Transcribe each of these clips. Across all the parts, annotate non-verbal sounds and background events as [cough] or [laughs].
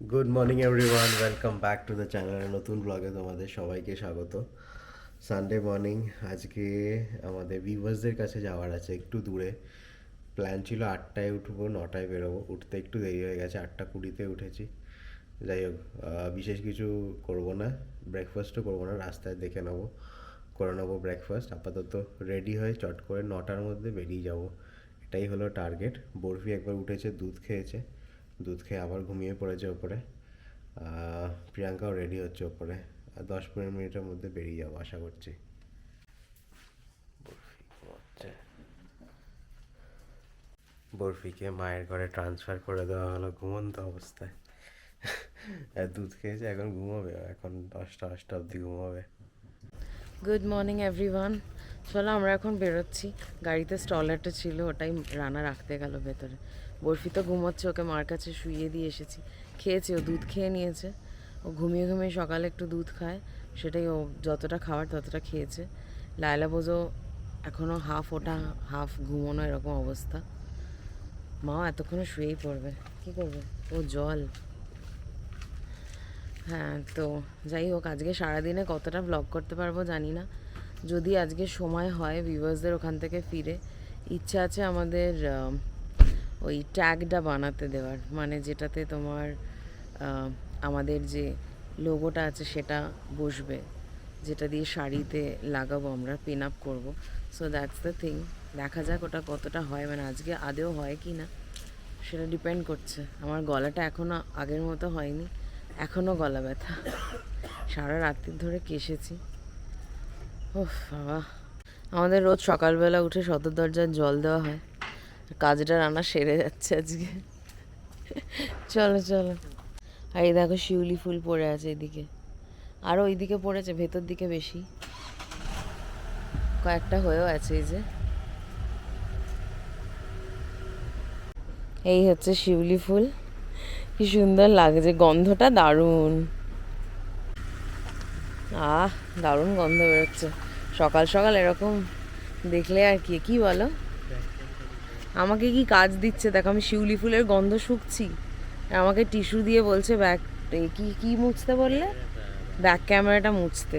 Good morning everyone welcome back to the channel নতুন ব্লগে তোমাদের সবাইকে স্বাগত। সানডে মর্নিং আজকে আমাদের ভিভার্সদের কাছে যাওয়ার আছে একটু দূরে। প্ল্যান ছিল আটটায় উঠবো, নটায় বেরোবো। উঠতে একটু দেরি হয়ে গেছে, আটটা কুড়িতে উঠেছি। যাই হোক বিশেষ কিছু করব না ব্রেকফাস্টও করব না, রাস্তায় দেখে নেব। করে নেব ব্রেকফাস্ট আপাতত রেডি হয়ে চট করে নটার মধ্যে বেরিয়ে যাব। এটাই হলো টার্গেট বরফি একবার উঠেছে, দুধ খেয়েছে। দুধ খেয়ে আবার ঘুমিয়ে পড়েছে ওপরে। প্রিয়াঙ্কাও রেডি হচ্ছে ওপরে। আর দশ পনেরো মিনিটের মধ্যে বেরিয়ে যাব আশা করছি। বরফিকে মায়ের ঘরে ট্রান্সফার করে দেওয়া হলো ঘুমন্ত অবস্থায়। আর দুধ খেয়েছে এখন ঘুমাবে। এখন দশটা দশটা অবধি ঘুমাবে। গুড মর্নিং এভরিওয়ান চলো আমরা এখন বেরোচ্ছি। গাড়িতে স্টলারটা ছিল, ওটাই রানা রাখতে গেল ভেতরে। বরফি তো ঘুমোচ্ছে, ওকে মার কাছে শুইয়ে দিয়ে এসেছি। খেয়েছে, ও দুধ খেয়ে নিয়েছে। ও ঘুমিয়ে ঘুমিয়ে সকালে একটু দুধ খায়। সেটাই ও যতটা খাওয়ার ততটা খেয়েছে। লায়লা বোঝো এখনও হাফ ওটা হাফ ঘুমোনো এরকম অবস্থা। মাও এতক্ষণে শুয়েই পড়বে। কী করবে? ও জল। হ্যাঁ তো যাই হোক, আজকে সারাদিনে কতটা ব্লগ করতে পারব জানি না। যদি আজকে সময় হয় ভিউয়ার্সদের ওখান থেকে ফিরে, ইচ্ছা আছে আমাদের ওই ট্যাগটা বানাতে দেওয়ার। মানে যেটাতে তোমার আমাদের যে লোগোটা আছে সেটা বসবে। যেটা দিয়ে শাড়িতে লাগাবো আমরা পিন আপ করব। সো দ্যাটস দ্য থিং দেখা যাক ওটা কতটা হয়। মানে আজকে আদেও হয় কি না, সেটা ডিপেন্ড করছে। আমার গলাটা এখনও আগের মতো হয়নি। এখনও গলা ব্যথা। সারা রাত্রি ধরে কেসেছি। আমাদের রোজ সকালবেলা উঠে সদর দরজার জল দেওয়া হয়। কাজটা রান্না সেরে যাচ্ছে আজকে। চলো চলো। আর এই দেখো শিউলি ফুল পড়ে আছে এদিকে। আরও ওইদিকে পড়েছে, ভেতর দিকে বেশি। কয়েকটা হয়েও আছে এই যে। এই হচ্ছে শিউলি ফুল। কি সুন্দর লাগছে, গন্ধটা দারুণ। আহ, দারুণ গন্ধ বেরোচ্ছে। সকাল সকাল এরকম দেখলে আর কি কি বলো? আমাকে কি কাজ দিচ্ছে? দেখো আমি শিউলি ফুলের গন্ধ শুকছি। আমাকে টিস্যু দিয়ে বলছে, ব্যাক কি কি মুছতে বললে? ব্যাক ক্যামেরাটা মুছতে।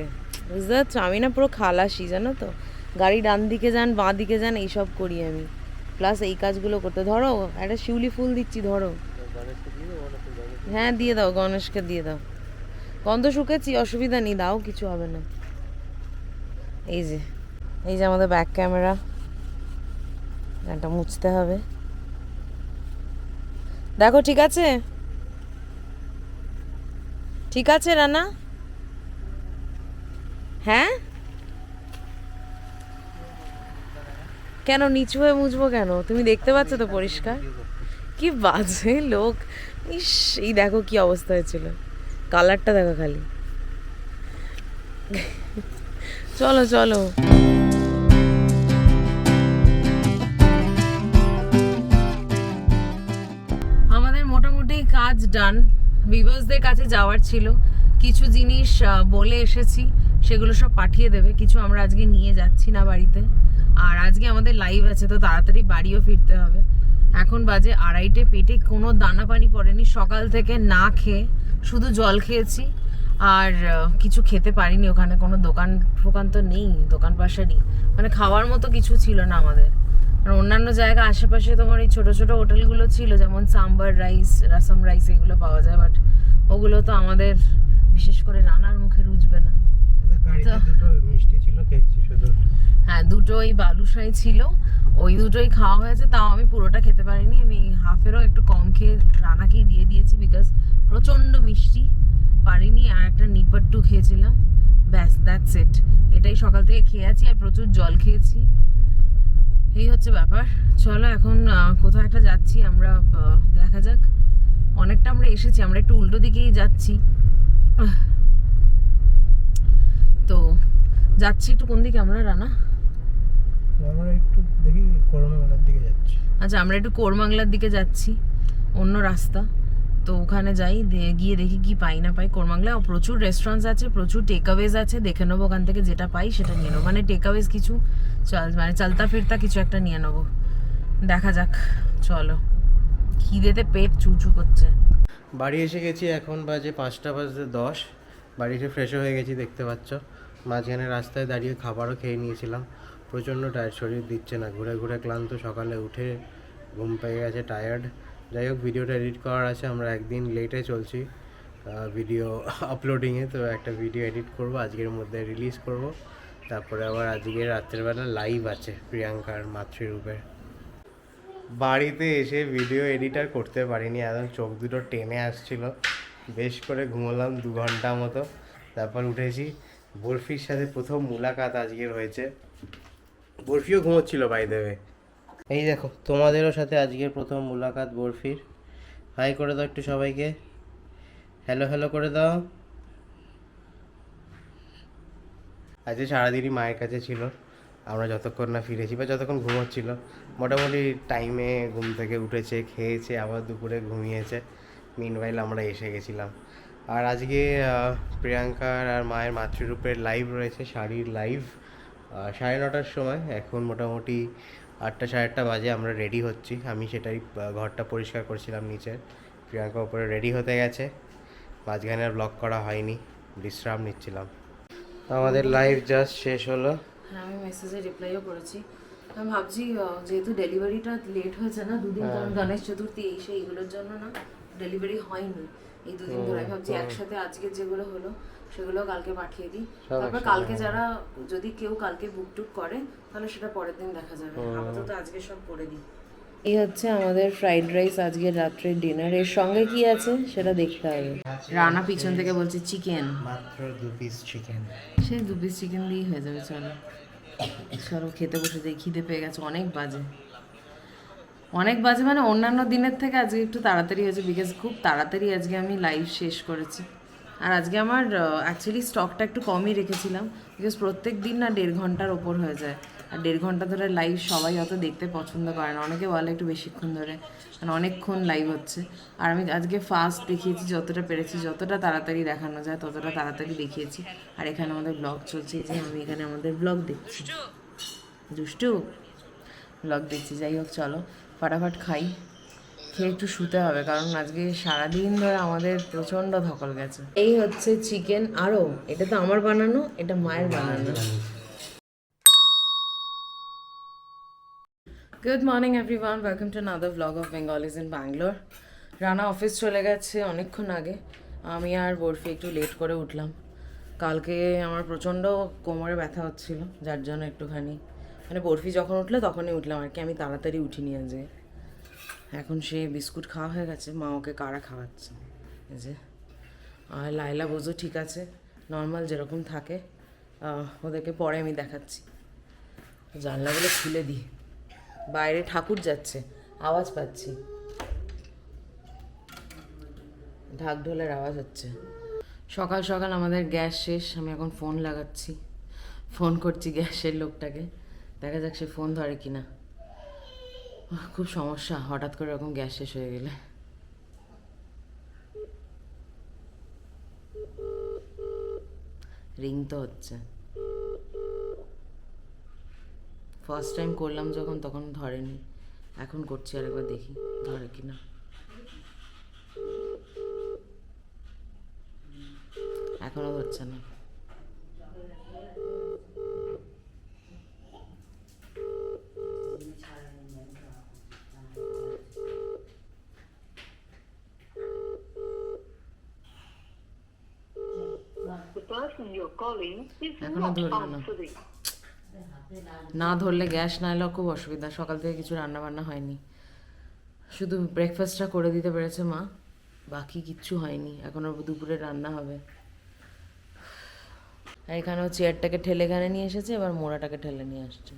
বুঝতে পারছ? আমি না পুরো খালাসি, জানো তো? গাড়ি ডান দিকে যান, বাঁ দিকে যান, এইসব করি আমি। প্লাস এই কাজগুলো করতে, ধরো, একটা শিউলি ফুল দিচ্ছি, ধরো। হ্যাঁ দিয়ে দাও, গণেশকে দিয়ে দাও। গন্ধ শুকেছি, অসুবিধা নেই, দাও, কিছু হবে না। এই যে এই যে আমাদের ব্যাক ক্যামেরা এটা মুছতে হবে। দেখো, ঠিক আছে? ঠিক আছে, রানা? হ্যাঁ? কেন, নিচু হয়ে মুছবো কেন? তুমি দেখতে পাচ্ছ তো পরিষ্কার? কি বাজে লোক। ইস, এই দেখো কি অবস্থা হয়েছিল। কালারটা দেখো খালি। চলো চলো। আমাদের মোটামুটি কাজ ডান ভিভার্সদের কাছে যাওয়ার ছিল। কিছু জিনিস বলে এসেছি, সেগুলো সব পাঠিয়ে দেবে। কিছু আমরা আজকে নিয়ে যাচ্ছি না বাড়িতে। আর আজকে আমাদের লাইভ আছে, তো তাড়াতাড়ি বাড়িও ফিরতে হবে। এখন বাজে আড়াইটে, পেটে কোনো দানা পানি পড়েনি। সকাল থেকে না খেয়ে শুধু জল খেয়েছি। আর কিছু খেতে পারিনি ওখানে কোনো দোকান ফোকান তো নেই দোকান পাশারই মানে খাওয়ার মতো কিছু ছিল না আমাদের। আর অন্যান্য জায়গা আশেপাশে তোমার এই ছোটো ছোটো হোটেলগুলো ছিল যেমন সাম্বার রাইস রাসাম রাইস এগুলো পাওয়া যায় বাট ওগুলো তো আমাদের বিশেষ করে রান্নার মুখে রুজবে না। তো- দুটো হ্যাঁ দুটোই বালুশাই ছিল ওই দুটোই খাওয়া হয়েছে তাও আমি পুরোটা খেতে পারিনি আমি হাফেরও একটু কম খেয়ে রানাকেই দিয়ে দিয়েছি বিকজ প্রচণ্ড মিষ্টি। পারিনি আর একটা নিপাট্টু খেয়েছিলাম। ব্যাস দ্যাটস ইট এটাই সকাল থেকে খেয়ে আছি আর প্রচুর জল খেয়েছি। এই হচ্ছে ব্যাপার। চলো এখন কোথাও একটা যাচ্ছি আমরা দেখা যাক। অনেকটা আমরা এসেছি আমরা একটু উল্টো দিকেই যাচ্ছি। তো যাচ্ছি একটু কোন দিকে আমরা রানা? আমরা একটু দেখি করোনা দিকে যাচ্ছি। আচ্ছা আমরা একটু কোরমাংলার দিকে যাচ্ছি। অন্য রাস্তা। তো ওখানে যাই গিয়ে দেখি কি পাই না পাই। কোরমাংলা প্রচুর রেস্টুরেন্টস আছে, প্রচুর টেকঅ্যাওয়েজ আছে, দেখে নেব ওখান থেকে যেটা পাই সেটা নিয়ে নেব। মানে টেকঅ্যাওয়েজ কিছু চল মানে চালতা ফিরতা কিছু একটা নিয়ে নেব। দেখা যাক, চলো। খিদেতে পেট চুচু করছে। বাড়ি এসে গেছি এখন বাজে পাঁচটা বাজে দশ। বাড়ি এসে ফ্রেশও হয়ে গেছি, দেখতে পাচ্ছ। মাঝখানে রাস্তায় দাঁড়িয়ে খাবারও খেয়ে নিয়েছিলাম। প্রচণ্ড টায়ার্ড শরীর দিচ্ছে না। ঘুরে ঘুরে ক্লান্ত, সকালে উঠে ঘুম পেয়ে গেছে টায়ার্ড যাই হোক, ভিডিওটা এডিট করার আছে, আমরা একদিন লেটে চলছি। ভিডিও আপলোডিংয়ে [laughs] তো একটা ভিডিও এডিট করব, আজকের মধ্যে রিলিজ করব। তারপরে আবার আজকে রাত্রেবেলা লাইভ আছে প্রিয়াঙ্কার মাতৃরূপের। বাড়িতে এসে ভিডিও এডিটার করতে পারিনি, একদম চোখ দুটো টেনে আসছিল। বেশ করে ঘুমোলাম দু ঘণ্টা মতো। তারপর উঠেছি। বরফির সাথে প্রথম মুলাকাত আজকের হয়েছে। বরফিও ঘুমোচ্ছিল বাই দেবে এই দেখো, তোমাদেরও সাথে আজকের প্রথম মুলাকাত বরফির। হাই করে দাও একটু সবাইকে। হ্যালো হ্যালো করে দাও। আজকে সারাদিনই মায়ের কাছে ছিল। আমরা যতক্ষণ না ফিরেছি বা যতক্ষণ ঘুমোচ্ছিল মোটামুটি টাইমে ঘুম থেকে উঠেছে, খেয়েছে, আবার দুপুরে ঘুমিয়েছে। মিনওয়াইল আমরা এসে গেছিলাম। আর আজকে প্রিয়াঙ্কার আর মায়ের মাতৃরূপের লাইভ রয়েছে, শাড়ির লাইভ সাড়ে নটার সময়। এখন মোটামুটি আটটা সাড়ে আটটা বাজে আমরা রেডি হচ্ছি। আমি সেটাই ঘরটা পরিষ্কার করছিলাম নিচে। প্রিয়াঙ্কা উপরে রেডি হতে গেছে। মাঝখানে আর ব্লগ করা হয়নি। বিশ্রাম নিচ্ছিলাম। আমাদের লাইভ জাস্ট শেষ হলো। হ্যাঁ আমি মেসেজে রিপ্লাইও করেছি। আমি ভাবছি যেহেতু ডেলিভারিটা লেট হয়েছে না দুদিন কারণ গণেশ চতুর্থী এই সেই এগুলোর জন্য না ডেলিভারি হয়নি। এই দুদিন ধরে আমি ভাবছি একসাথে আজকে যেগুলো হলো সেগুলো কালকে পাঠিয়ে দিই। তারপর কালকে যারা যদি কেউ কালকে বুক টুক করে তাহলে সেটা পরের দিন দেখা যাবে। আপাতত আজকে সব করে দিই। এই হচ্ছে আমাদের ফ্রাইড রাইস আজকে রাত্রের ডিনার এর সঙ্গে কি আছে সেটা দেখতে হবে। রানা পিছন থেকে বলছে চিকেন মাত্র দু পিস চিকেন সে দু পিস চিকেন দিয়েই হয়ে যাবে চলো। চলো খেতে বসে যাই খিদে পেয়ে গেছে অনেক বাজে। অনেক বাজে মানে অন্যান্য দিনের থেকে আজকে একটু তাড়াতাড়ি হয়েছে বিকজ খুব তাড়াতাড়ি আজকে আমি লাইভ শেষ করেছি। আর আজকে আমার অ্যাকচুয়ালি স্টকটা একটু কমই রেখেছিলাম বিকজ প্রত্যেক দিন না দেড় ঘণ্টার ওপর হয়ে যায়। আর দেড় ঘণ্টা ধরে লাইভ সবাই অত দেখতে পছন্দ করে না। অনেকে বলে একটু বেশিক্ষণ ধরে মানে অনেকক্ষণ লাইভ হচ্ছে। আর আমি আজকে ফাস্ট দেখিয়েছি যতটা পেরেছি যতটা তাড়াতাড়ি দেখানো যায় ততটা তাড়াতাড়ি দেখিয়েছি। আর এখানে আমাদের ব্লগ চলছে যে আমি এখানে আমাদের ব্লগ দেখছি। দুষ্টু। ব্লগ দেখছি যাই হোক চলো ফাটাফাট খাই। খেয়ে একটু শুতে হবে কারণ আজকে সারাদিন ধরে আমাদের প্রচণ্ড ধকল গেছে। এই হচ্ছে চিকেন আরও। এটা তো আমার বানানো এটা মায়ের বানানো। Good morning everyone welcome to another blog of Bengalis in Bangalore Rana office চলে গেছে অনেকক্ষণ আগে। আমি আর বরফি একটু লেট করে উঠলাম। কালকে আমার প্রচণ্ড কোমরে ব্যথা হচ্ছিল যার জন্য একটুখানি। মানে বরফি যখন উঠলে তখনই উঠলাম আর কি। আমি তাড়াতাড়ি উঠিনি আজকে। এখন সে বিস্কুট খাওয়া হয়ে গেছে, মা ওকে কারা খাওয়াচ্ছে? এই যে, আর লাইলা বোঝো ঠিক আছে নর্মাল যেরকম থাকে ওদেরকে পরে আমি দেখাচ্ছি। জানলাগুলো খুলে দিই। বাইরে ঠাকুর যাচ্ছে, আওয়াজ পাচ্ছি। ঢাক ঢোলের আওয়াজ হচ্ছে। সকাল সকাল আমাদের গ্যাস শেষ, আমি এখন ফোন লাগাচ্ছি। ফোন করছি গ্যাসের লোকটাকে। দেখা যাক সে ফোন ধরে কিনা। খুব সমস্যা, হঠাৎ করে এরকম গ্যাস শেষ হয়ে গেলে। রিং তো হচ্ছে। ফার্স্ট টাইম করলাম যখন, তখন ধরেনি। এখন করছি আরেকবার দেখি, ধরে কি না এখনও ধরছে না। এখনও ধরলো না। না ধরলে গ্যাস না এলেও খুব অসুবিধা। সকাল থেকে কিছু রান্না বান্না হয়নি। শুধু ব্রেকফাস্টটা করে দিতে পেরেছে মা। বাকি কিচ্ছু হয়নি। এখন ওর দুপুরে রান্না হবে। আর এখানেও চেয়ারটাকে ঠেলে এখানে নিয়ে এসেছে এবার মোড়াটাকে ঠেলে নিয়ে আসছে।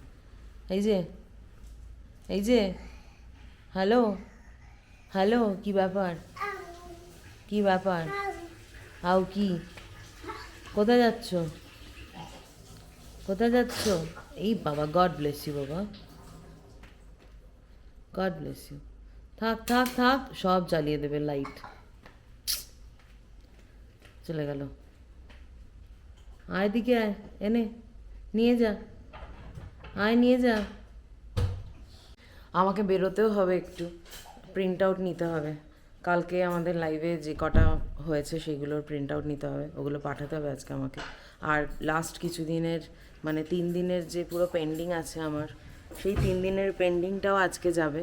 এই যে এই যে হ্যালো হ্যালো কি ব্যাপার? কি ব্যাপার? আও কি? কোথায় যাচ্ছ? কোথায় যাচ্ছ? এই বাবা গড ব্লেস ইউ বাবা। গড ব্লেস ইউ থাক থাক থাক, সব জ্বালিয়ে দেবে লাইট চলে গেল। আয় দিকে আয়, এনে, নিয়ে যা। আয়, নিয়ে যা। আমাকে বেরোতেও হবে একটু। প্রিন্ট আউট নিতে হবে। কালকে আমাদের লাইভে যে কটা হয়েছে সেগুলোর প্রিন্ট আউট নিতে হবে, ওগুলো পাঠাতে হবে আজকে আমাকে। আর লাস্ট কিছু দিনের মানে তিন দিনের যে পুরো পেন্ডিং আছে আমার, সেই তিন দিনের পেন্ডিংটাও আজকে যাবে।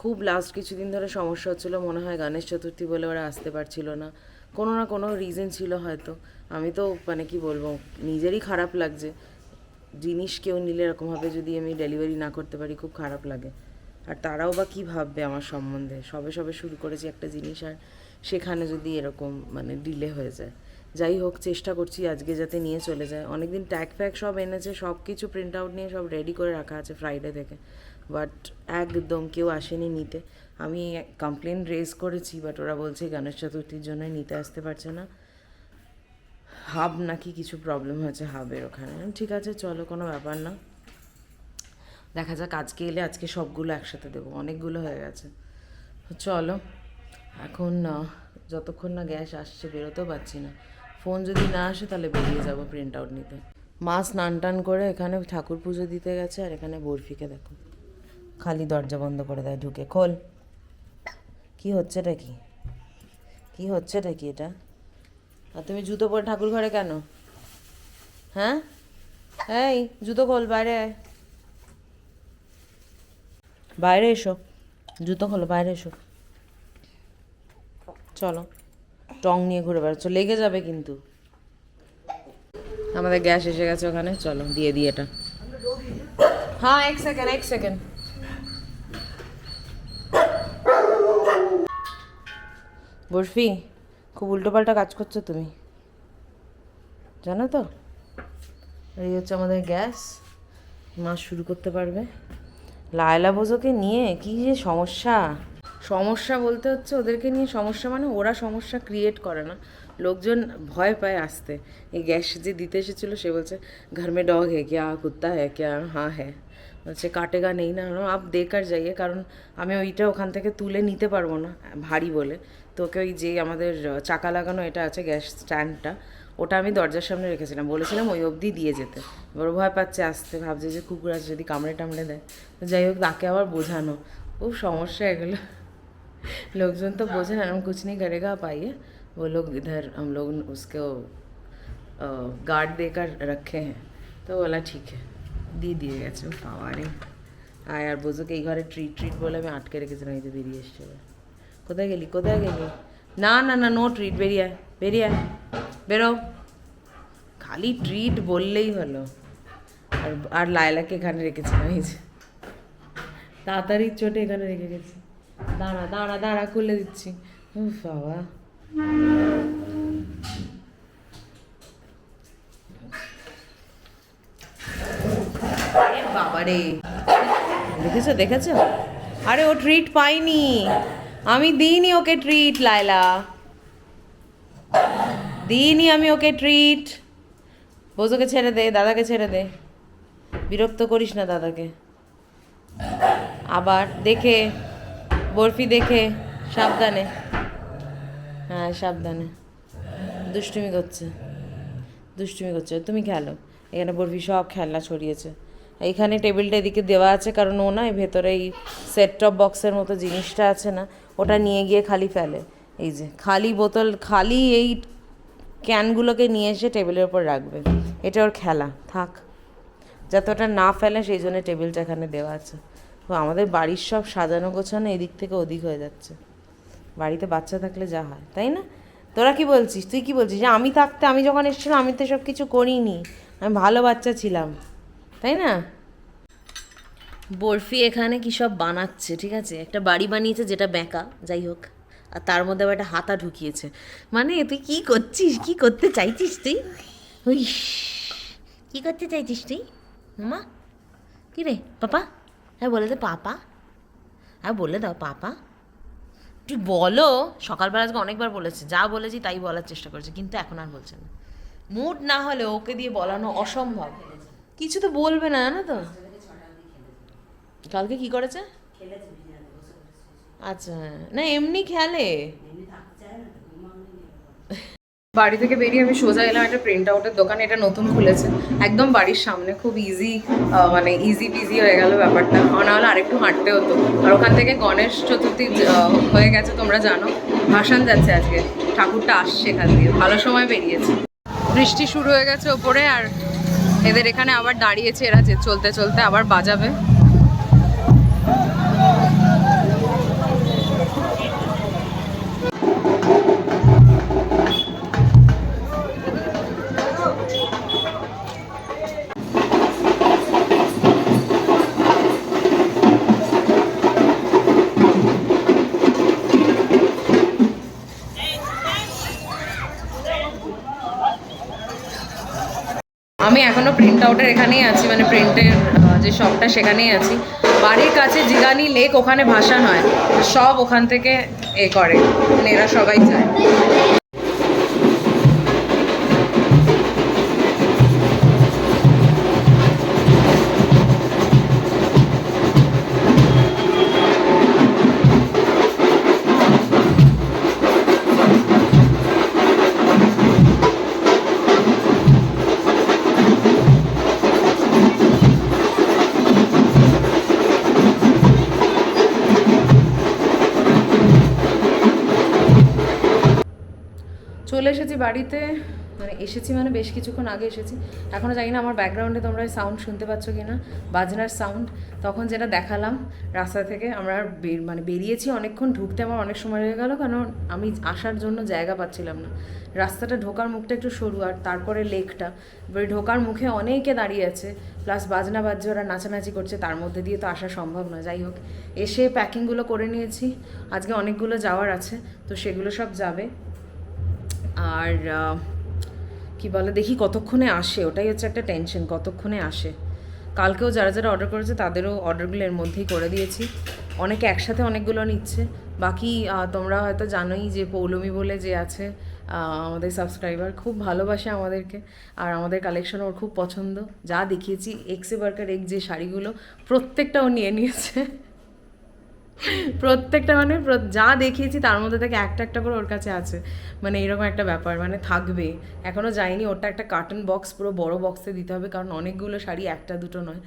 খুব লাস্ট কিছুদিন ধরে সমস্যা হচ্ছিল, মনে হয় গণেশ চতুর্থী বলে ওরা আসতে পারছিল না। কোনো না কোনো রিজন ছিল হয়তো। আমি তো মানে কি বলব, নিজেরই খারাপ লাগছে। জিনিস কেউ নিলে এরকমভাবে যদি আমি ডেলিভারি না করতে পারি, খুব খারাপ লাগে। আর তারাও বা কী ভাববে আমার সম্বন্ধে? সবে সবে শুরু করেছি একটা জিনিস আর সেখানে যদি এরকম মানে ডিলে হয়ে যায়। যাই হোক, চেষ্টা করছি আজকে যাতে নিয়ে চলে যায়। অনেকদিন ট্যাগ ফ্যাগ সব এনেছে সব কিছু প্রিন্ট আউট নিয়ে সব রেডি করে রাখা আছে ফ্রাইডে থেকে। বাট একদম কেউ আসেনি নিতে। আমি কমপ্লেন রেজ করেছি বাট ওরা বলছে গণেশ চতুর্থীর জন্য নিতে আসতে পারছে না। হাব নাকি কিছু প্রবলেম হয়েছে হাবের ওখানে। ঠিক আছে, চলো, কোনো ব্যাপার না। দেখা যাক, আজকে এলে আজকে সবগুলো একসাথে দেবো। অনেকগুলো হয়ে গেছে। চলো। এখন যতক্ষণ না গ্যাস আসছে, বেরোতেও পারছি না। ফোন যদি না আসে, তাহলে বেরিয়ে যাব প্রিন্ট আউট নিতে। মা স্নান টান করে এখানে ঠাকুর পুজো দিতে গেছে, আর এখানে বরফিকে দেখো। খালি দরজা বন্ধ করে দেয়, ঢুকে। খোল। কি হচ্ছেটা কি? কি হচ্ছেটা কি এটা? আর তুমি জুতো পরে ঠাকুর ঘরে কেন? হ্যাঁ? এই, জুতো খোল, বাইরে বাইরে এসো। জুতো খোলো, বাইরে এসো। চলো, টং নিয়ে ঘুরে বেড়াচ্ছ, লেগে যাবে কিন্তু। আমাদের গ্যাস এসে গেছে ওখানে, চলো, দিয়ে দিই এটা। হ্যাঁ এক সেকেন্ড এক সেকেন্ড বরফি, খুব উল্টোপাল্টা কাজ করছ তুমি। জানো তো? এই হচ্ছে আমাদের গ্যাস। মাছ শুরু করতে পারবে। লায়লা বোঝোকে নিয়ে কি যে সমস্যা। সমস্যা বলতে হচ্ছে ওদেরকে নিয়ে সমস্যা মানে ওরা সমস্যা ক্রিয়েট করে না। লোকজন ভয় পায় আসতে। এই গ্যাস যে দিতে এসেছিল সে বলছে, ঘর মে ডগ হে ক্যা? কুত্তা হ্যাঁ ক্যা? হ্যাঁ হ্যাঁ। বলছে, কাটেগা নেই না। আপ দেকার যাইয়ে, কারণ আমি ওইটা ওখান থেকে তুলে নিতে পারব না। ভারী বলে। তো ওকে ওই যে আমাদের চাকা লাগানো এটা আছে গ্যাস স্ট্যান্ডটা, ওটা আমি দরজার সামনে রেখেছিলাম। বলেছিলাম ওই অবধি দিয়ে যেতে। এবার ভয় পাচ্ছে আসতে, ভাবছে যে কুকুর আছে যদি কামড়ে টামড়ে দেয়। তো যাই হোক, তাকে আবার বোঝানো। খুব সমস্যা এগুলো। लोगजन तो बोझे ना हम कुछ नहीं करेगा आप आइए वो लोग इधर हम लोग उसको गार्ड देकर रखे हैं তো বলা ঠিক है দিয়ে দিয়ে গেছে ও বাবা রে আয় আর বোঝোকে এই ঘরে ট্রিট ট্রিট বলে আমি আটকে রেখেছিলাম এই যে বেরিয়ে এসছে এবার। কোথায় গেলি কোথায় গেলি না না না নো ট্রিট বেরিয়ে আয় বেরিয়ে আয় বেরো খালি ট্রিট বললেই হলো আর আর লায়লাকে এখানে রেখেছিলাম এই যে তাড়াতাড়ি চোটে এখানে রেখে গেছি দাঁড়া দাঁড়া দাঁড়া, খুলে দিচ্ছি। বাবা। দেখেছ দেখেছ? আরে, ও ট্রিট পাইনি। আমি দিইনি ওকে ট্রিট লায়লা। দিইনি আমি ওকে ট্রিট বোঝোকে ছেড়ে দে, দাদাকে ছেড়ে দে। বিরক্ত করিস না দাদাকে। আবার দেখে বরফি দেখে সাবধানে। হ্যাঁ সাবধানে। দুষ্টুমি করছে। দুষ্টুমি করছে। তুমি খেলো। এখানে বরফি সব খেলনা ছড়িয়েছে। এইখানে টেবিলটা এদিকে দেওয়া আছে, কারণ ও না ভেতরে এই সেট টপ বক্সের মতো জিনিসটা আছে না, ওটা নিয়ে গিয়ে খালি ফেলে। এই যে, খালি বোতল, খালি এই ক্যানগুলোকে নিয়ে এসে টেবিলের ওপর রাখবে। এটা ওর খেলা। থাক। যাতে ওটা না ফেলে, সেই জন্য টেবিলটা এখানে দেওয়া আছে। তো আমাদের বাড়ির সব সাজানো গোছানো এদিক থেকে ওদিক হয়ে যাচ্ছে। বাড়িতে বাচ্চা থাকলে যা হয়, তাই না? তোরা কি বলছিস? তুই কি বলছিস? যে আমি থাকতে, আমি যখন এসেছিলাম, আমি তো সব কিছু করিনি। আমি ভালো বাচ্চা ছিলাম, তাই না? বরফি এখানে কি সব বানাচ্ছে, ঠিক আছে? একটা বাড়ি বানিয়েছে যেটা বেঁকা, যাই হোক। আর তার মধ্যে আবার একটা হাতা ঢুকিয়েছে। মানে তুই কি করছিস? কি করতে চাইছিস তুই? কি করতে চাইছিস তুই? মামা, কি রে, পাপা? হ্যাঁ বলে দে পাপা। হ্যাঁ বলে দাও, পাপা। তুই বলো, সকালবেলা আজকে অনেকবার বলেছে, যা বলেছি তাই বলার চেষ্টা করেছে, কিন্তু এখন আর বলছে না। মুড না হলে ওকে দিয়ে বলানো অসম্ভব। কিছু তো বলবে না, জানো তো। কালকে কি করেছে? আচ্ছা না, এমনি খেলে। বাড়ি থেকে বেরিয়ে আমি সোজা এলাম একটা প্রিন্ট আউটের দোকান, এটা নতুন খুলেছে। একদম বাড়ির সামনে, খুব ইজি মানে ইজি পিজি হয়ে গেল ব্যাপারটা। না হলে আরেকটু হাঁটতে হতো। আর ওখান থেকে গণেশ চতুর্থী হয়ে গেছে, তোমরা জানো। ভাসান যাচ্ছে আজকে। ঠাকুরটা আসছে এখান দিয়ে। ভালো সময় বেরিয়েছে। বৃষ্টি শুরু হয়ে গেছে ওপরে, আর এদের এখানে আবার দাঁড়িয়েছে এরা যে চলতে চলতে আবার বাজাবে। আমি এখনও প্রিন্ট আউটের এখানেই আছি মানে প্রিন্টের যে শপটা সেখানেই আছি। বাড়ির কাছে জিগানি লেক ওখানে ভাসান হয় সব ওখান থেকে এ করে মানে এরা সবাই যায়। বাড়িতে মানে এসেছি মানে বেশ কিছুক্ষণ আগে এসেছি। এখনও জানি না আমার ব্যাকগ্রাউন্ডে তোমরা সাউন্ড শুনতে পাচ্ছ কি না বাজনার সাউন্ড তখন যেটা দেখালাম রাস্তা থেকে, আমরা মানে বেরিয়েছি অনেকক্ষণ, ঢুকতে আমার অনেক সময় লেগে গেল, কারণ আমি আসার জন্য জায়গা পাচ্ছিলাম না। রাস্তাটা ঢোকার মুখটা একটু সরু, আর তারপরে লেকটা। এবারে ঢোকার মুখে অনেকে দাঁড়িয়ে আছে প্লাস বাজনা বাজছে, ওরা নাচানাচি করছে, তার মধ্যে দিয়ে তো আসা সম্ভব নয় যাই হোক, এসে প্যাকিংগুলো করে নিয়েছি। আজকে অনেকগুলো যাওয়ার আছে, তো সেগুলো সব যাবে। আর কি বলে, দেখি কতক্ষণে আসে, ওটাই হচ্ছে একটা টেনশন কতক্ষণে আসে। কালকেও যারা যারা অর্ডার করেছে, তাদেরও অর্ডারগুলো এর মধ্যেই করে দিয়েছি। অনেকে একসাথে অনেকগুলো নিচ্ছে। বাকি তোমরা হয়তো জানোই যে পৌলমি বলে যে আছে আমাদের সাবস্ক্রাইবার খুব ভালোবাসে আমাদেরকে। আর আমাদের কালেকশন ওর খুব পছন্দ। যা দেখিয়েছি এক্সে বার্কার এক যে শাড়িগুলো, প্রত্যেকটা ও নিয়ে নিয়েছে। প্রত্যেকটা মানে যা দেখিয়েছি তার মধ্যে থেকে একটা একটা করে ওর কাছে আছে। মানে এরকম একটা ব্যাপার মানে থাকবে। এখনও যায়নি ওটা একটা কার্টন বক্স পুরো বড় বক্সে দিতে হবে, কারণ অনেকগুলো শাড়ি একটা দুটো নয়।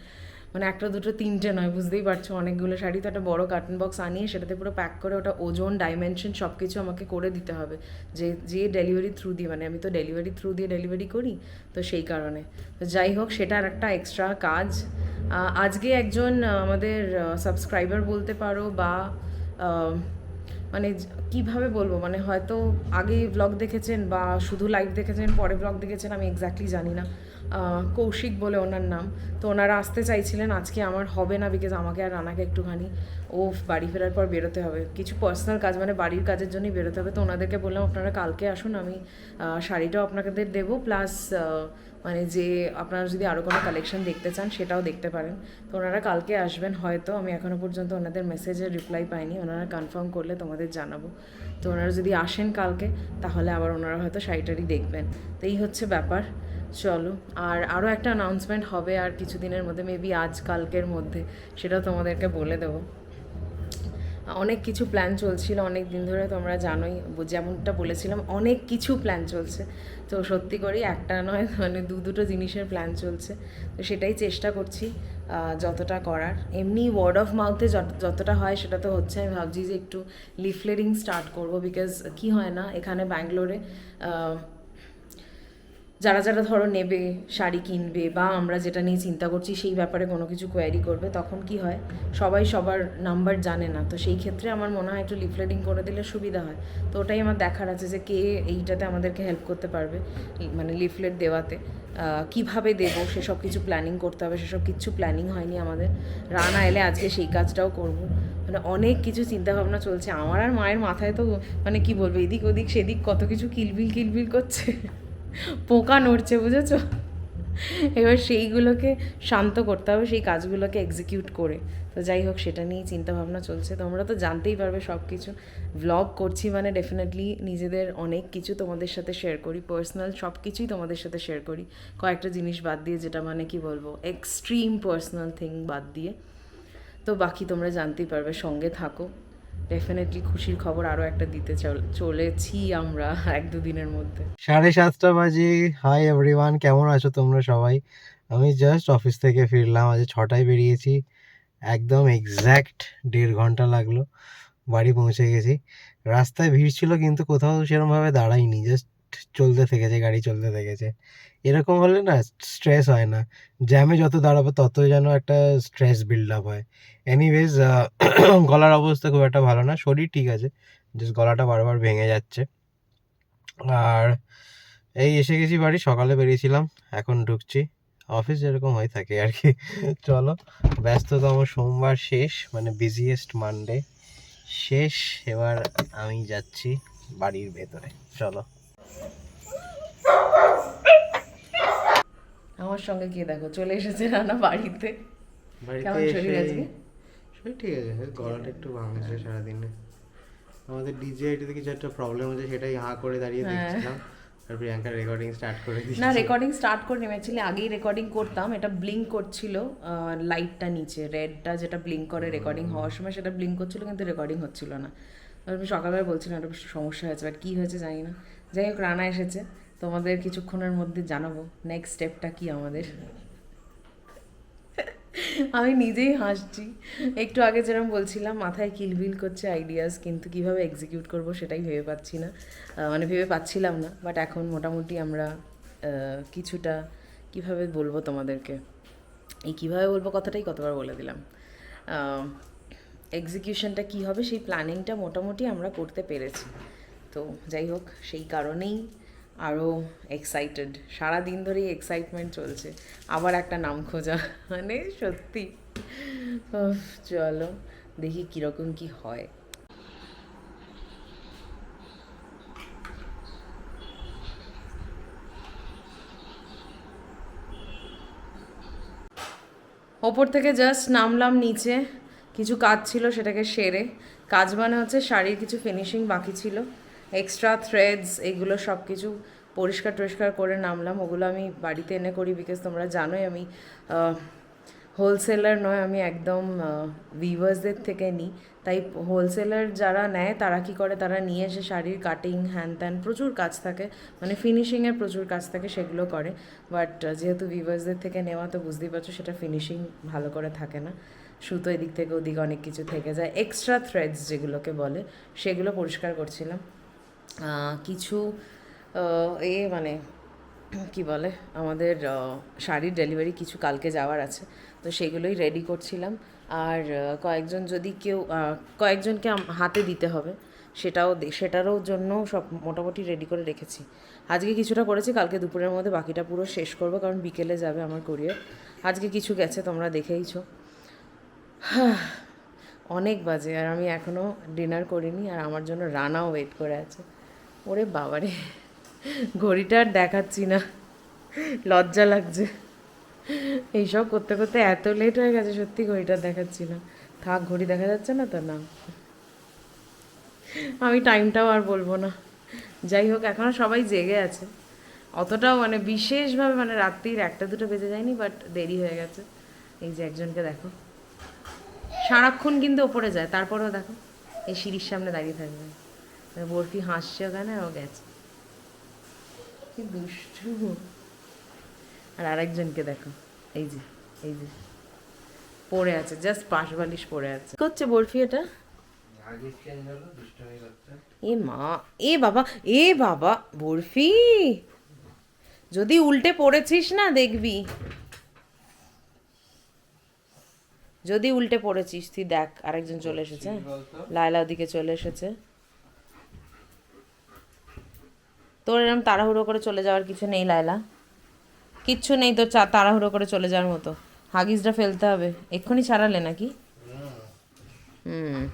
মানে একটা, দুটো, তিনটে নয়, বুঝতেই পারছ। অনেকগুলো শাড়ি তো একটা বড় কার্টন বক্স আনিয়ে সেটাতে পুরো প্যাক করে ওটা ওজন ডাইমেনশন সব কিছু আমাকে করে দিতে হবে। যে যে ডেলিভারি থ্রু দিয়ে মানে আমি তো ডেলিভারি থ্রু দিয়ে ডেলিভারি করি, তো সেই কারণে। তো যাই হোক সেটার একটা এক্সট্রা কাজ। আজকে একজন আমাদের সাবস্ক্রাইবার বলতে পারো বা মানে কীভাবে বলব? মানে হয়তো আগে ব্লগ দেখেছেন বা শুধু লাইভ দেখেছেন, পরে ব্লগ দেখেছেন, আমি এক্স্যাক্টলি জানি না। কৌশিক বলে ওনার নাম। তো ওনারা আসতে চাইছিলেন, আজকে আমার হবে না বিকজ আমাকে আর রানাকে একটুখানি, ও বাড়ি ফেরার পর বেরোতে হবে। কিছু পার্সোনাল কাজ মানে বাড়ির কাজের জন্যই বেরোতে হবে। তো ওনাদেরকে বললাম, আপনারা কালকে আসুন, আমি শাড়িটাও আপনাদের দেবো প্লাস মানে যে আপনারা যদি আরও কোনো কালেকশন দেখতে চান, সেটাও দেখতে পারেন। তো ওনারা কালকে আসবেন হয়তো, আমি এখনও পর্যন্ত ওনাদের মেসেজের রিপ্লাই পাইনি। ওনারা কনফার্ম করলে তোমাদের জানাব। তো ওনারা যদি আসেন কালকে, তাহলে আবার ওনারা হয়তো শাড়িটারি দেখবেন। তো এই হচ্ছে ব্যাপার। চলো, আর আরও একটা অ্যানাউন্সমেন্ট হবে আর কিছুদিনের মধ্যে মেবি আজ কালকের মধ্যে, সেটাও তোমাদেরকে বলে দেবো। অনেক কিছু প্ল্যান চলছিল, অনেক দিন ধরে তোমরা জানোই যেমনটা বলেছিলাম, অনেক কিছু প্ল্যান চলছে। তো সত্যি করেই একটা নয় মানে দু দুটো জিনিসের প্ল্যান চলছে। তো সেটাই চেষ্টা করছি যতটা করার। এমনি ওয়ার্ড অফ মাউথে যতটা হয়, সেটা তো হচ্ছে, আমি ভাবছি যে একটু লিফলেটিং স্টার্ট করব বিকজ কি হয় না, এখানে ব্যাঙ্গালোরে যারা যারা ধরো নেবে, শাড়ি কিনবে বা আমরা যেটা নিয়ে চিন্তা করছি সেই ব্যাপারে কোনো কিছু কোয়ারি করবে, তখন কি হয়? সবাই সবার নাম্বার জানে না। তো সেই ক্ষেত্রে আমার মনে হয় একটু লিফলেটিং করে দিলে সুবিধা হয়। তো ওটাই আমার দেখার আছে যে কে এইটাতে আমাদেরকে হেল্প করতে পারবে মানে লিফলেট দেওয়াতে। কীভাবে দেব? সেসব কিছু প্ল্যানিং করতে হবে, সেসব কিছু প্ল্যানিং হয়নি আমাদের। রানা এলে আজকে সেই কাজটাও করব। মানে অনেক কিছু চিন্তা ভাবনা চলছে। আমার আর মায়ের মাথায় তো মানে কি বলব, এদিক ওদিক, সেদিক কত কিছু কিলবিল কিলবিল করছে। পোকা নড়ছে, বুঝেছ? এবার সেইগুলোকে শান্ত করতে হবে, সেই কাজগুলোকে এক্সিকিউট করে। তো যাই হোক, সেটা নিয়েই চিন্তা ভাবনা চলছে। তোমরা তো জানতেই পারবে সব কিছু ভ্লগ করছি মানে ডেফিনেটলি নিজেদের অনেক কিছু তোমাদের সাথে শেয়ার করি। পার্সোনাল সব কিছুই তোমাদের সাথে শেয়ার করি। কয়েকটা জিনিস বাদ দিয়ে, যেটা মানে কি বলব এক্সট্রিম পার্সোনাল থিং বাদ দিয়ে। তো বাকি তোমরা জানতেই পারবে, সঙ্গে থাকো। ডেফিনেটলি খুশির খবর আরও একটা দিতে চল- চলেছি আমরা [laughs] এক দু দিনের মধ্যে। সাড়ে সাতটা বাজে। হাই এভরিওয়ান কেমন আছো তোমরা সবাই? আমি জাস্ট অফিস থেকে ফিরলাম, আজ ছটায় বেরিয়েছি। একদম এক্স্যাক্ট দেড় ঘণ্টা লাগল, বাড়ি পৌঁছে গেছি। রাস্তায় ভিড় ছিল কিন্তু কোথাও সেরমভাবে দাঁড়াইনি জাস্ট চলতে থেকেছে, গাড়ি চলতে থেকেছে। এরকম হলে না স্ট্রেস হয় না। জ্যামে যত দাঁড়াবো তত যেন একটা স্ট্রেস বিল্ড আপ হয়। এনিওয়েজ [clears throat] গলার অবস্থা খুব একটা ভালো না, শরীর ঠিক আছে জাস্ট গলাটা বারবার ভেঙে যাচ্ছে। আর এই এসে গেছি বাড়ি, সকালে বেরিয়েছিলাম, এখন ঢুকছি। অফিস যেরকম হয়ে থাকে আর কি। [laughs] চলো, ব্যস্ততম সোমবার শেষ মানে বিজিয়েস্ট মানডে শেষ, এবার আমি যাচ্ছি বাড়ির ভেতরে। চলো। আমার সঙ্গে কে দেখো চলে এসেছে রানা বাড়িতে। কেমন শরীর আজকে? শরীর ঠিক আছে গলাটা একটু ভাঙছে সারাদিনে। আমাদের কিছু একটা প্রবলেম হচ্ছে সেটাই হাঁ করে দাঁড়িয়ে হ্যাঁ। দেখছিলাম। আর প্রিয়াঙ্কা রেকর্ডিং স্টার্ট করে দিয়েছে। না রেকর্ডিং স্টার্ট করে অ্যাকচুয়ালি আগেই রেকর্ডিং করতাম এটা ব্লিঙ্ক করছিল লাইটটা নিচে রেডটা যেটা ব্লিঙ্ক করে রেকর্ডিং হওয়ার সময় সেটা ব্লিঙ্ক করছিল কিন্তু রেকর্ডিং হচ্ছিল না। আমি সকালবেলা বলছিলাম একটা সমস্যা হয়েছে বাট কী হয়েছে জানি না। যাই হোক, রানা এসেছে। তোমাদের কিছুক্ষণের মধ্যে জানাব নেক্সট স্টেপটা কি আমাদের। আমি নিজেই হাসছি। একটু আগে যেরকম বলছিলাম, মাথায় কিলবিল করছে আইডিয়াস কিন্তু কীভাবে এক্সিকিউট করব সেটাই ভেবে পাচ্ছি না। মানে ভেবে পাচ্ছিলাম না বাট এখন মোটামুটি আমরা কিছুটা কীভাবে বলব তোমাদেরকে? এই কীভাবে বলব কথাটাই কতবার বলে দিলাম। এক্সিকিউশনটা কি হবে সেই প্ল্যানিংটা মোটামুটি আমরা করতে পেরেছি। তো যাই হোক, সেই কারণেই আরও এক্সাইটেড সারা দিন ধরেই এক্সাইটমেন্ট চলছে। আবার একটা নাম খোঁজা মানে সত্যি। চলো, দেখি কীরকম কি হয়। ওপর থেকে জাস্ট নামলাম নিচে। কিছু কাজ ছিল সেটাকে সেরে। কাজ মানে হচ্ছে শাড়ির কিছু ফিনিশিং বাকি ছিল। এক্সট্রা থ্রেডস এগুলো সব কিছু পরিষ্কার টরিষ্কার করে নামলাম। ওগুলো আমি বাড়িতে এনে করি বিকজ তোমরা জানোই আমি হোলসেলার নয়, আমি একদম ভিভার্সদের থেকে নিই তাই হোলসেলার যারা নেয়, তারা কি করে? তারা নিয়ে এসে শাড়ির কাটিং হ্যান ত্যান প্রচুর কাজ থাকে। মানে ফিনিশিংয়ের প্রচুর কাজ থাকে, সেগুলো করে। বাট যেহেতু ভিভার্সদের থেকে নেওয়া, তো বুঝতেই পারছ সেটা ফিনিশিং ভালো করে থাকে না। সুতো এদিক থেকে ওদিক অনেক কিছু থেকে যায়। এক্সট্রা থ্রেডস যেগুলোকে বলে, সেগুলো পরিষ্কার করছিলাম। কিছু এ মানে কি বলে, আমাদের শাড়ির ডেলিভারি কিছু কালকে যাওয়ার আছে, তো সেগুলোই রেডি করছিলাম। আর কয়েকজন যদি কেউ কয়েকজনকে হাতে দিতে হবে, সেটাও সেটারও জন্য সব মোটামুটি রেডি করে রেখেছি। আজকে কিছুটা করেছি, কালকে দুপুরের মধ্যে বাকিটা পুরো শেষ করব, কারণ বিকেলে যাবে আমার কোরিয়ার আজকে কিছু গেছে, তোমরা দেখেইছো। [sighs] অনেক বাজে, আর আমি এখনও ডিনার করিনি, আর আমার জন্য রানাও ওয়েট করে আছে। ওরে বাবারে, ঘড়িটা আর দেখাচ্ছি না। লজ্জা লাগছে। এইসব করতে করতে এত লেট হয়ে গেছে, সত্যি ঘড়িটা দেখাচ্ছি না। থাক, ঘড়ি দেখা যাচ্ছে না তো না। আমি টাইমটাও আর বলব না। যাই হোক এখনও সবাই জেগে আছে। অতটাও মানে বিশেষভাবে মানে রাত্রির একটা দুটো বেজে যায়নি বাট দেরি হয়ে গেছে। এই যে একজনকে দেখো। সারাক্ষণ কিন্তু ওপরে যায়, তারপরেও দেখো, এই সিঁড়ির সামনে দাঁড়িয়ে থাকবে। বরফি হাসছে ওখানে ও গেছে। কি দুষ্টু। আর আরেকজনকে দেখো এই যে এই যে। পড়ে আছে জাস্ট পাশ বালিশ পড়ে আছে। করছে বরফি এটা? এ মা এ বাবা এ বাবা বরফি! যদি উল্টে পড়েছিস না দেখবি। যদি উল্টে পড়েছিস তুই দেখ আরেকজন চলে এসেছে। লায়লা ওদিকে চলে এসেছে। তোর এরকম তাড়াহুড়ো করে চলে যাওয়ার কিছু নেই, লায়লা। কিচ্ছু নেই তোর চা তাড়াহুড়ো করে চলে যাওয়ার মতো। হাগিসটা ফেলতে হবে। এক্ষুনি ছাড়ালে নাকি? হুম।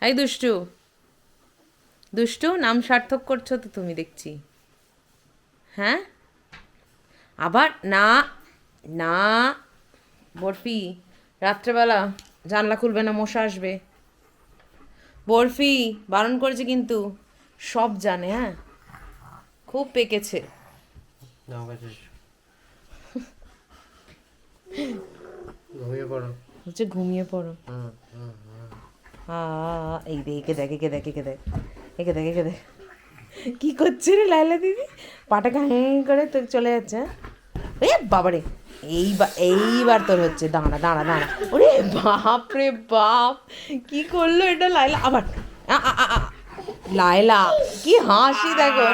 এই দুষ্টু। দুষ্টু, নাম সার্থক করছ তো তুমি, দেখছি। হ্যাঁ? আবার না না। বরফি, রাত্রেবেলা জানলা খুলবে না, মশা আসবে। বরফি, বারণ করেছে কিন্তু। সব জানে হ্যাঁ? খুব পেকেছে। ঘুমিয়ে পড়ো। হচ্ছে ঘুমিয়ে পড়ো। এই দে একে দেখ একে দেখ একে দেখ একে দেখ একে দেখ। কি করছে রে লাইলা দিদি? পাটাকে হ্যাঁ করে তো চলে যাচ্ছে হ্যাঁ? এ বাবারে এইবার এইবার তোর হচ্ছে। দাঁড়া দাঁড়া দাঁড়া। ওরে বাপ রে বাপ কি করল এটা লাইলা আবার। লাইলা কি হাসি দেখো।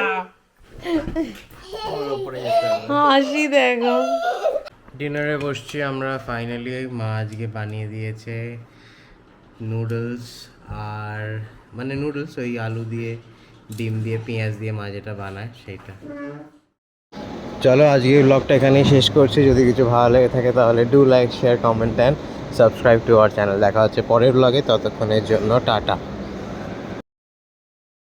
হাসি দেখো। ডিনারে বসছি আমরা ফাইনালি মা আজকে বানিয়ে দিয়েছে নুডলস আর মানে নুডলস ওই আলু দিয়ে ডিম দিয়ে পেঁয়াজ দিয়ে মা যেটা বানায় সেইটা। চলো আজকে ব্লগটা এখানেই শেষ করছি। যদি কিছু ভালো লেগে থাকে তাহলে do like share comment and subscribe to our channel দেখা হচ্ছে পরের ব্লগে ততক্ষণের জন্য টাটা।